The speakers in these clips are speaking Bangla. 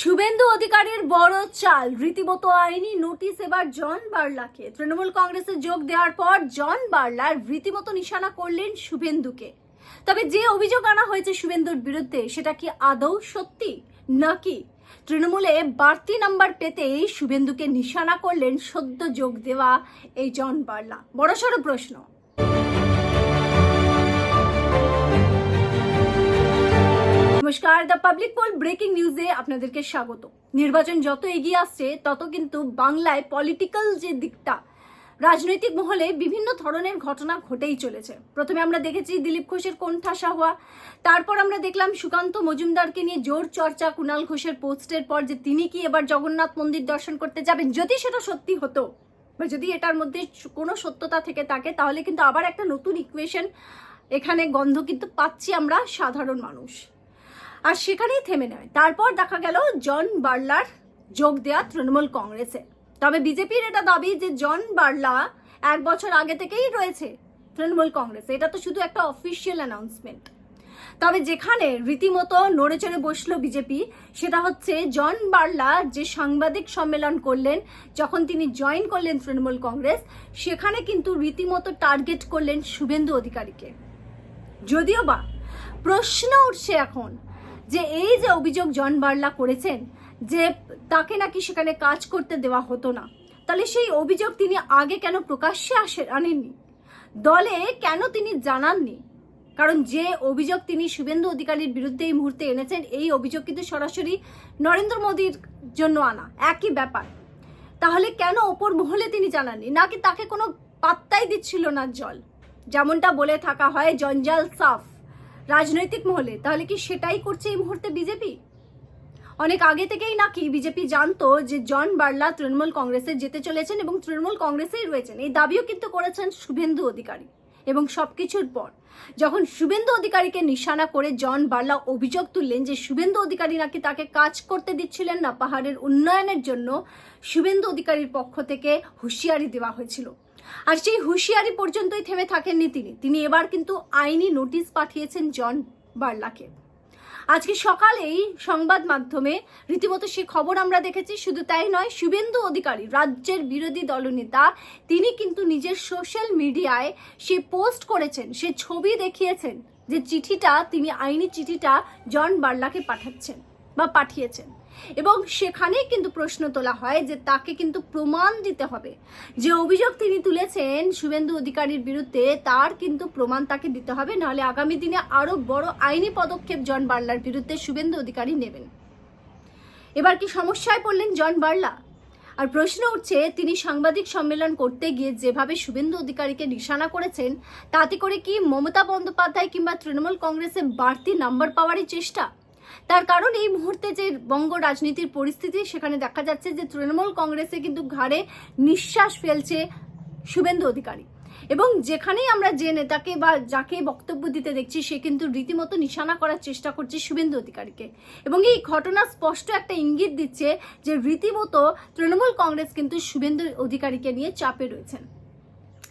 শুভেন্দু অধিকারীর বড় চাল। রীতিমতো আইনি নোটিশ এবার জন বার্লাকে। তৃণমূল কংগ্রেসে যোগ দেওয়ার পর জন বার্লার রীতিমতো নিশানা করলেন শুভেন্দুকে। তবে যে অভিযোগ আনা হয়েছে শুভেন্দুর বিরুদ্ধে, সেটা কি আদৌ সত্যি নাকি? তৃণমূলে বাড়তি নাম্বার পেতেই শুভেন্দুকে নিশানা করলেন সদ্য যোগ দেওয়া এই জন বার্লা। বড়সড় প্রশ্ন। নমস্কার দ্য পাবলিক পোল ব্রেকিং নিউজে আপনাদেরকে স্বাগত। নির্বাচন যত এগিয়ে আসছে, তত কিন্তু বাংলায় পলিটিক্যাল যে দিকটা, রাজনৈতিক মহলে বিভিন্ন ধরনের ঘটনা ঘটেই চলেছে। প্রথমে আমরা দেখেছি দিলীপ ঘোষের কোণঠাসা হওয়া, তারপর আমরা দেখলাম সুকান্ত মজুমদারকে নিয়ে জোর চর্চা কুণাল ঘোষের পোস্টের পর যে তিনি কি এবার জগন্নাথ মন্দির দর্শন করতে যাবেন। যদি সেটা সত্যি হতো, বা যদি এটার মধ্যে কোনো সত্যতা থেকে থাকে, তাহলে কিন্তু আবার একটা নতুন ইকুয়েশন এখানে গন্ধ কিন্তু পাচ্ছি আমরা সাধারণ মানুষ। আর সেখানেই থেমে নেয়। তারপর দেখা গেল জন বার্লার যোগ দেয়া তৃণমূল কংগ্রেসে। তবে বিজেপির এটা দাবি যে জন বার্লা এক বছর আগে থেকেই রয়েছে তৃণমূল কংগ্রেসে। এটা তো শুধু একটা অফিসিয়াল অ্যানাউন্সমেন্ট তবে যেখানে রীতিমতো নড়ে চড়ে বসল বিজেপি, সেটা হচ্ছে জন বার্লা যে সাংবাদিক সম্মেলন করলেন, যখন তিনি জয়েন করলেন তৃণমূল কংগ্রেস, সেখানে কিন্তু রীতিমতো টার্গেট করলেন শুভেন্দু অধিকারীকে। যদিও বা প্রশ্ন উঠছে এখন যে এই যে অভিযোগ জন বার্লা করেছেন যে তাকে নাকি সেখানে কাজ করতে দেওয়া হতো না, তাহলে সেই অভিযোগ তিনি আগে কেন প্রকাশ্যে আসে আনেননি? দলে কেন তিনি জানাননি? কারণ যে অভিযোগ তিনি শুভেন্দু অধিকারীর বিরুদ্ধে এই মুহূর্তে এনেছেন, এই অভিযোগ কিন্তু সরাসরি নরেন্দ্র মোদীর জন্য আনা। একই ব্যাপার। তাহলে কেন ওপর মহলে তিনি জানাননি? নাকি তাকে কোনো পাত্তাই দিচ্ছিল না জল? যেমনটা বলে থাকা হয়, জঞ্জাল সাফ। রাজনৈতিক মহলে, তাহলে কি সেটাই করছে এই মুহূর্তে বিজেপি? অনেক আগে থেকেই নাকি বিজেপি জানতো যে জন বার্লা তৃণমূল কংগ্রেসে যেতে চলেছেন এবং তৃণমূল কংগ্রেসেই রয়েছেন। এই দাবিও কিন্তু করেছেন শুভেন্দু অধিকারী এবং সবকিছুর পর। যখন শুভেন্দু অধিকারীকে নিশানা করে জন বার্লা অভিযোগ তুললেন যে শুভেন্দু অধিকারী নাকি তাকে কাজ করতে দিচ্ছিলেন না পাহাড়ের উন্নয়নের জন্য, শুভেন্দু অধিকারীর পক্ষ থেকে হুঁশিয়ারি দেওয়া হয়েছিল। আর সেই হুঁশিয়ারি পর্যন্তই থেমে থাকেননি তিনি। তিনি এবার কিন্তু আইনি নোটিশ পাঠিয়েছেন জন বার্লাকে। আজকে সকালেই সংবাদ মাধ্যমে রীতিমতো সে খবর আমরা দেখেছি, শুধু তাই নয়, শুভেন্দু অধিকারী, রাজ্যের বিরোধী দলনেতা, তিনি কিন্তু নিজের সোশ্যাল মিডিয়ায় সে পোস্ট করেছেন, সে ছবি দেখিয়েছেন যে চিঠিটা, তিনি আইনি চিঠিটা জন বার্লাকে পাঠাচ্ছেন বা পাঠিয়েছেন। এবং সেখানেই কিন্তু প্রশ্ন তোলা হয় যে তাকে কিন্তু প্রমাণ দিতে হবে। যে অভিযোগ তিনি তুলেছেন শুভেন্দু অধিকারীর বিরুদ্ধে, তার কিন্তু প্রমাণ তাকে দিতে হবে, নাহলে আগামী দিনে আরও বড় আইনি পদক্ষেপ জন বার্লার বিরুদ্ধে শুভেন্দু অধিকারী নেবেন। এবার কি সমস্যায় পড়লেন জন বার্লা? আর প্রশ্ন উঠছে, তিনি সাংবাদিক সম্মেলন করতে গিয়ে যেভাবে শুভেন্দু অধিকারীকে নিশানা করেছেন, তাতে করে কি মমতা বন্দ্যোপাধ্যায় কিংবা তৃণমূল কংগ্রেসে বাড়তি নাম্বার পাওয়ারই চেষ্টা? তার কারণ এই মুহূর্তে যে বঙ্গ রাজনীতির পরিস্থিতি, সেখানে দেখা যাচ্ছে যে তৃণমূল কংগ্রেসে কিন্তু ঘাড়ে নিঃশ্বাস ফেলছে শুভেন্দু অধিকারী। এবং যেখানেই আমরা যে নেতাকে বা যাকে বক্তব্য দিতে দেখছি, সে কিন্তু রীতিমতো নিশানা করার চেষ্টা করছে শুভেন্দু অধিকারীকে। এবং এই ঘটনা স্পষ্ট একটা ইঙ্গিত দিচ্ছে যে রীতিমতো তৃণমূল কংগ্রেস কিন্তু শুভেন্দু অধিকারীকে নিয়ে চাপে রয়েছেন।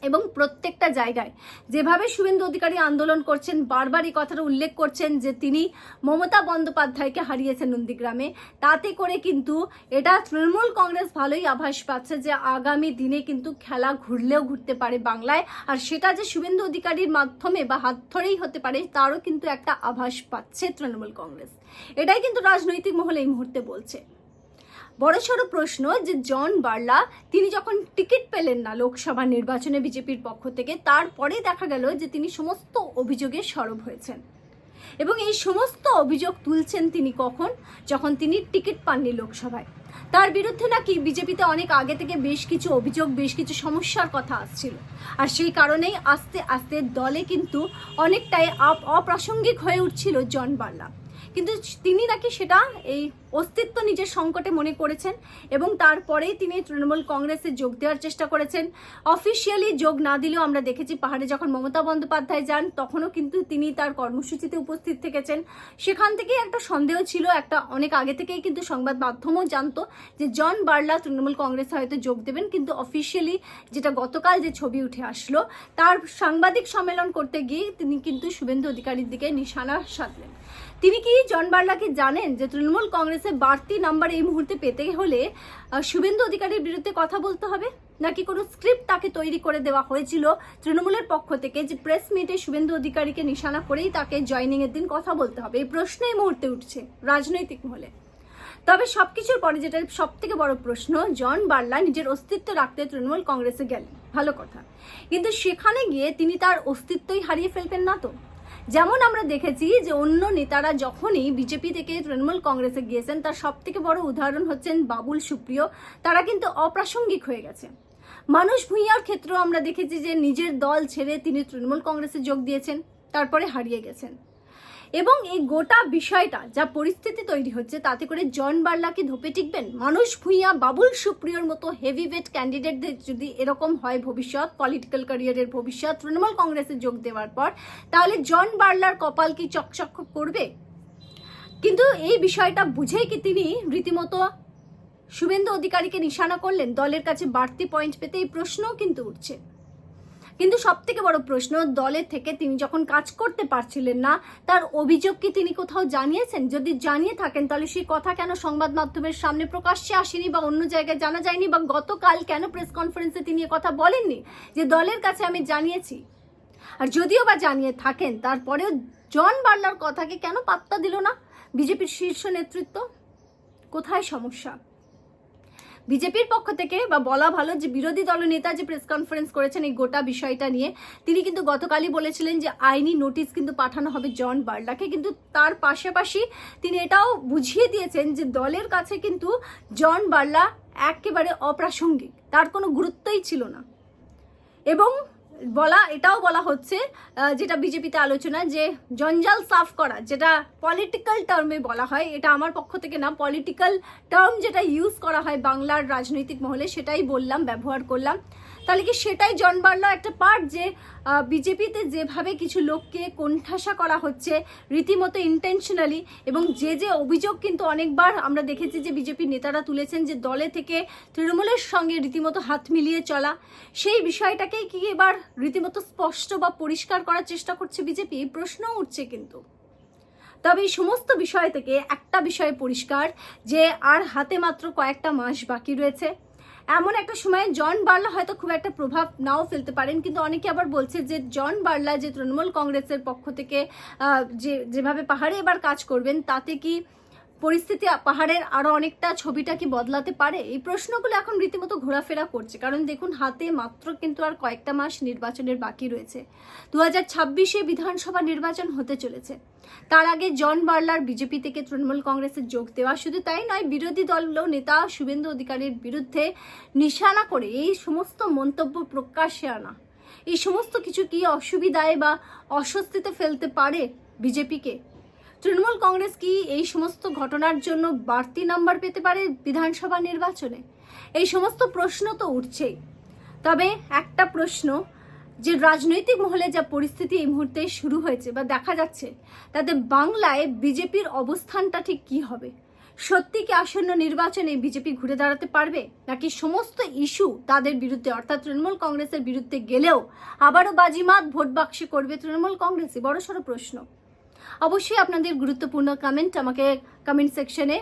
এবং প্রত্যেকটা জায়গায়। যেভাবে শুভেন্দু অধিকারী আন্দোলন করছেন, বারবার এই কথাটা উল্লেখ করছেন যে তিনি মমতা বন্দ্যোপাধ্যায়কে হারিয়েছেন নন্দীগ্রামে। তাতে করে কিন্তু এটা তৃণমূল কংগ্রেস ভালোই আভাস পাচ্ছে যে আগামী দিনে কিন্তু খেলা ঘুরলেও ঘুরতে পারে বাংলায়। আর সেটা যে শুভেন্দু অধিকারীর মাধ্যমে বা হাত ধরেই হতে পারে, তারও কিন্তু একটা আভাস পাচ্ছে তৃণমূল কংগ্রেস। এটাই কিন্তু রাজনৈতিক মহল এই মুহূর্তে বলছে। বড়সড় প্রশ্ন যে জন বার্লা, তিনি যখন টিকিট পেলেন না লোকসভা নির্বাচনে বিজেপির পক্ষ থেকে, তারপরে দেখা গেল যে তিনি সমস্ত অভিযোগে সরব হয়েছেন। এবং এই সমস্ত অভিযোগ তুলছেন তিনি কখন? যখন তিনি টিকিট পাননি লোকসভায়। তার বিরুদ্ধে নাকি বিজেপিতে অনেক আগে থেকে বেশ কিছু অভিযোগ, বেশ কিছু সমস্যার কথা আসছিল। আর সেই কারণেই আস্তে আস্তে দলে কিন্তু অনেকটাই অপ্রাসঙ্গিক হয়ে উঠছিল জন বার্লা। কিন্তু তিনি নাকি সেটা এই অস্তিত্ব নিজের সংকটে মনে করেছেন এবং তারপরেই তিনি তৃণমূল কংগ্রেসে যোগ দেওয়ার চেষ্টা করেছেন। অফিসিয়ালি যোগ না দিলেও আমরা দেখেছি পাহাড়ে যখন মমতা বন্দ্যোপাধ্যায় যান, তখনও কিন্তু তিনি তার কর্মসূচিতে উপস্থিত থেকেছেন। সেখান থেকেই একটা সন্দেহ ছিল, একটা অনেক আগে থেকেই কিন্তু সংবাদ মাধ্যমও জানতো যে জন বার্লা তৃণমূল কংগ্রেসে হয়তো যোগ দেবেন, কিন্তু অফিসিয়ালি যেটা গতকাল যে ছবি উঠে আসলো, তার সাংবাদিক সম্মেলন করতে গিয়ে তিনি কিন্তু শুভেন্দু অধিকারীর দিকে নিশানা সাধলেন। তিনি কি জন বার্লাকে জানেন যে তৃণমূল কংগ্রেসের বাড়তি নাম্বার এই মুহূর্তে পেতে হলে শুভেন্দু অধিকারীর বিরুদ্ধে কথা বলতে হবে? নাকি কোনো স্ক্রিপ্ট তাকে তৈরি করে দেওয়া হয়েছিল তৃণমূলের পক্ষ থেকে যে প্রেস মিটে শুভেন্দু অধিকারীকে নিশানা করেই তাকে জয়নিং এর দিন কথা বলতে হবে? এই প্রশ্ন এই মুহূর্তে উঠছে রাজনৈতিক মহলে। তবে সবকিছুর পরে যেটা সব থেকে বড় প্রশ্ন, জন বার্লা নিজের অস্তিত্ব রাখতে তৃণমূল কংগ্রেসে গেলেন। ভালো কথা। কিন্তু সেখানে গিয়ে তিনি তার অস্তিত্বই হারিয়ে ফেলবেন না তো? যেমন আমরা দেখেছি যে অন্য নেতারা যখনই বিজেপি থেকে তৃণমূল কংগ্রেসে গিয়েছেন, তার সব থেকে বড় উদাহরণ হচ্ছেন বাবুল সুপ্রিয়। তারা কিন্তু অপ্রাসঙ্গিক হয়ে গেছে। মানুষ ভূঁইয়ার ক্ষেত্রেও আমরা দেখেছি যে নিজের দল ছেড়ে তিনি তৃণমূল কংগ্রেসে যোগ দিয়েছেন, তারপরে হারিয়ে গেছেন। এবং এই গোটা বিষয়টা যা পরিস্থিতি তৈরি হচ্ছে, তাতে করে জন বার্লা কি ধোপে টিকবেন? মানুষ ভূঁইয়া বাবুল সুপ্রিয়র মতো হেভিওয়েট ক্যান্ডিডেটদের যদি এরকম হয় ভবিষ্যৎ পলিটিক্যাল ক্যারিয়ারের ভবিষ্যৎ, তৃণমূল কংগ্রেসে যোগ দেওয়ার পর, তাহলে জন বার্লার কপাল কি চকচক করবে? কিন্তু এই বিষয়টা বুঝেই কি তিনি রীতিমতো শুভেন্দু অধিকারীকে নিশানা করলেন? দলের কাছে বাড়তি পয়েন্ট পেতে এই প্রশ্নও কিন্তু উঠছে। কিন্তু সব থেকে বড় প্রশ্ন, দলের থেকে তিনি যখন কাজ করতে পারছিলেন না, তার অভিযোগ কি তিনি কোথাও জানিয়েছেন? যদি জানিয়ে থাকেন, তাহলে সেই কথা কেন সংবাদ মাধ্যমের সামনে প্রকাশ্যে আসেনি বা অন্য জায়গায় জানা যায়নি বা গতকাল কেন প্রেস কনফারেন্সে তিনি কথা বলেননি যে দলের কাছে আমি জানিয়েছি? আর যদিও বা জানিয়ে থাকেন, তারপরেও জন বার্লার কথাকে কেন পাত্তা দিল না? বিজেপির শীর্ষ নেতৃত্ব? কোথায় সমস্যা? বিজেপির পক্ষ থেকে বা বলা ভালো যে বিরোধী দলনেতা যে প্রেস কনফারেন্স করেছেন এই গোটা বিষয়টা নিয়ে, তিনি কিন্তু গতকালই বলেছিলেন যে আইনি নোটিশ কিন্তু পাঠানো হবে জন বার্লাকে। কিন্তু তার পাশাপাশি তিনি এটাও বুঝিয়ে দিয়েছেন যে দলের কাছে কিন্তু জন বার্লা একেবারে অপ্রাসঙ্গিক, তার কোনো গুরুত্বই ছিল না। এবং বলা, এটাও বলা হচ্ছে যেটা বিজেপিতে আলোচনা, যে জঞ্জাল সাফ করা, যেটা পলিটিক্যাল টার্মে বলা হয়, এটা আমার পক্ষ থেকে না পলিটিক্যাল টার্ম যেটা ইউজ করা হয় বাংলার রাজনৈতিক মহলে, সেটাই বললাম, ব্যবহার করলাম। তাহলে কি সেটাই জন একটা পার্ট যে বিজেপিতে যেভাবে কিছু লোককে কোণঠাসা করা হচ্ছে, রীতিমতো ইন্টেনশনালি এবং যে যে অভিযোগ কিন্তু অনেকবার আমরা দেখেছি যে বিজেপি নেতারা তুলেছেন যে দলে থেকে তৃণমূলের সঙ্গে রীতিমতো হাত মিলিয়ে চলা, সেই বিষয়টাকেই কি এবার রীতিমতো স্পষ্ট বা পরিষ্কার করার চেষ্টা করছে বিজেপি প্রশ্ন উঠছে কিন্তু। তবে এই সমস্ত বিষয় থেকে একটা বিষয় পরিষ্কার, যে আর হাতে মাত্র কয়েকটা মাস বাকি রয়েছে। এমন একটা সময় জন বার্লা হয়তো খুব একটা প্রভাব নাও ফেলতে পারেন, কিন্তু অনেকে আবার বলছে যে জন বার্লা, যে তৃণমূল কংগ্রেসের পক্ষ থেকে যে, যেভাবে পাহাড়ে এবার কাজ করবেন, তাতে কি পরিস্থিতি, পাহাড়ের আরও অনেকটা ছবিটা কি বদলাতে পারে? এই প্রশ্নগুলো এখন রীতিমতো ঘোরাফেরা করছে। কারণ দেখুন, হাতে মাত্র কিন্তু আর কয়েকটা মাস নির্বাচনের বাকি রয়েছে। দু হাজার ছাব্বিশে বিধানসভা নির্বাচন হতে চলেছে। তার আগে জন বার্লার বিজেপি থেকে তৃণমূল কংগ্রেসে যোগ দেওয়া। শুধু তাই নয়, বিরোধী দল নেতা শুভেন্দু অধিকারীর বিরুদ্ধে নিশানা করে এই সমস্ত মন্তব্য প্রকাশ্যে আনা। এই সমস্ত কিছু কি অসুবিধায় বা অস্বস্তিতে ফেলতে পারে বিজেপিকে? তৃণমূল কংগ্রেস কি এই সমস্ত ঘটনার জন্য বাড়তি নাম্বার পেতে পারে বিধানসভা নির্বাচনে? এই সমস্ত প্রশ্ন তো উঠছেই। তবে একটা প্রশ্ন, যে রাজনৈতিক মহলে যা পরিস্থিতি এই মুহূর্তে শুরু হয়েছে বা দেখা যাচ্ছে, তাতে বাংলায় বিজেপির অবস্থানটা ঠিক কি হবে? সত্যি কি আসন্ন নির্বাচনে বিজেপি ঘুরে দাঁড়াতে পারবে? নাকি সমস্ত ইস্যু তাদের বিরুদ্ধে, অর্থাৎ তৃণমূল কংগ্রেসের বিরুদ্ধে গেলেও আবারও বাজিমাত ভোট বাক্সে করবে তৃণমূল কংগ্রেসে বড়সড় প্রশ্ন। অবশ্যই আপনাদের গুরুত্বপূর্ণ কমেন্ট আমাকে কমেন্ট সেকশনে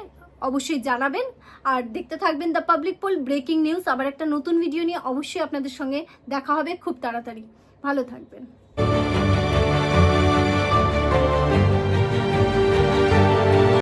অবশ্যই জানাবেন। আর দেখতে থাকবেন the public poll breaking news আবার একটা নতুন ভিডিও নিয়ে অবশ্যই আপনাদের সঙ্গে দেখা হবে খুব তাড়াতাড়ি। ভালো থাকবেন।